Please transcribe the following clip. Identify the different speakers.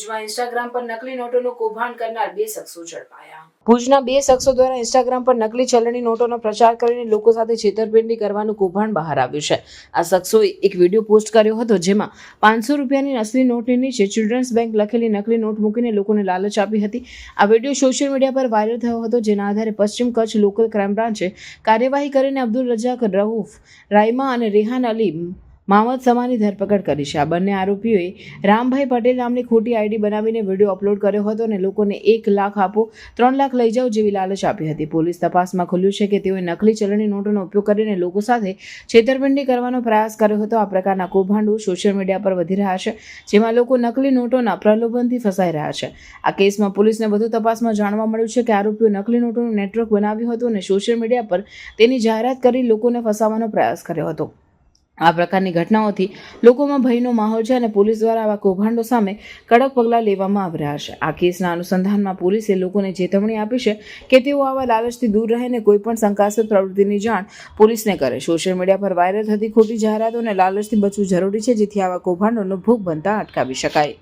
Speaker 1: ભુજમાં ઇન્સ્ટાગ્રામ પર નકલી નોટોનું કૌભાંડ કરનાર બે શખ્સો ઝડપાયા. ભુજના બે શખ્સો દ્વારા ઇન્સ્ટાગ્રામ પર નકલી ચલણી નોટોનો પ્રચાર કરીને લોકો સાથે છેતરપિંડી કરવાનું કૌભાંડ બહાર આવ્યું છે. આ શખ્સોએ એક વીડિયો પોસ્ટ કર્યો હતો જેમાં પાંચસો રૂપિયાની અસલી નોટની નીચે ચિલ્ડ્રન્સ બેંક લખેલી નકલી નોટ મૂકીને લોકોને લાલચ આપી હતી. આ વીડિયો સોશિયલ મીડિયા પર વાયરલ થયો હતો, જેના આધારે પશ્ચિમ કચ્છ લોકલ ક્રાઇમ બ્રાન્ચે કાર્યવાહી કરીને અબ્દુલ રજાક રઉફ, રાયમા અને રેહાન અલી મામદ સમાની ધરપકડ કરી છે. આ બંને આરોપીઓએ રામભાઈ પટેલ નામની ખોટી આઈડી બનાવીને વીડિયો અપલોડ કર્યો હતો અને લોકોને એક લાખ આપો, ત્રણ લાખ લઈ જાઓ જેવી લાલચ આપી હતી. પોલીસ તપાસમાં ખુલ્યું છે કે તેઓએ નકલી ચલણી નોટોનો ઉપયોગ કરીને લોકો સાથે છેતરપિંડી કરવાનો પ્રયાસ કર્યો હતો. આ પ્રકારના કૌભાંડો સોશિયલ મીડિયા પર વધી રહ્યા છે, જેમાં લોકો નકલી નોટોના પ્રલોભનથી ફસાઈ રહ્યા છે. આ કેસમાં પોલીસને વધુ તપાસમાં જાણવા મળ્યું છે કે આરોપીઓ નકલી નોટોનું નેટવર્ક બનાવ્યું હતું અને સોશિયલ મીડિયા પર તેની જાહેરાત કરી લોકોને ફસાવવાનો પ્રયાસ કર્યો હતો. આ પ્રકારની ઘટનાઓથી લોકોમાં ભયનો માહોલ છે અને પોલીસ દ્વારા આવા કૌભાંડો સામે કડક પગલાં લેવામાં આવી રહ્યા છે. આ કેસના અનુસંધાનમાં પોલીસે લોકોને ચેતવણી આપી છે કે તેઓ આવા લાલચથી દૂર રહીને કોઈપણ શંકાસ્પદ પ્રવૃત્તિની જાણ પોલીસને કરે. સોશિયલ મીડિયા પર વાયરલ થતી ખોટી જાહેરાતો અને લાલચથી બચવું જરૂરી છે, જેથી આવા કૌભાંડોનો ભોગ બનતા અટકાવી શકાય.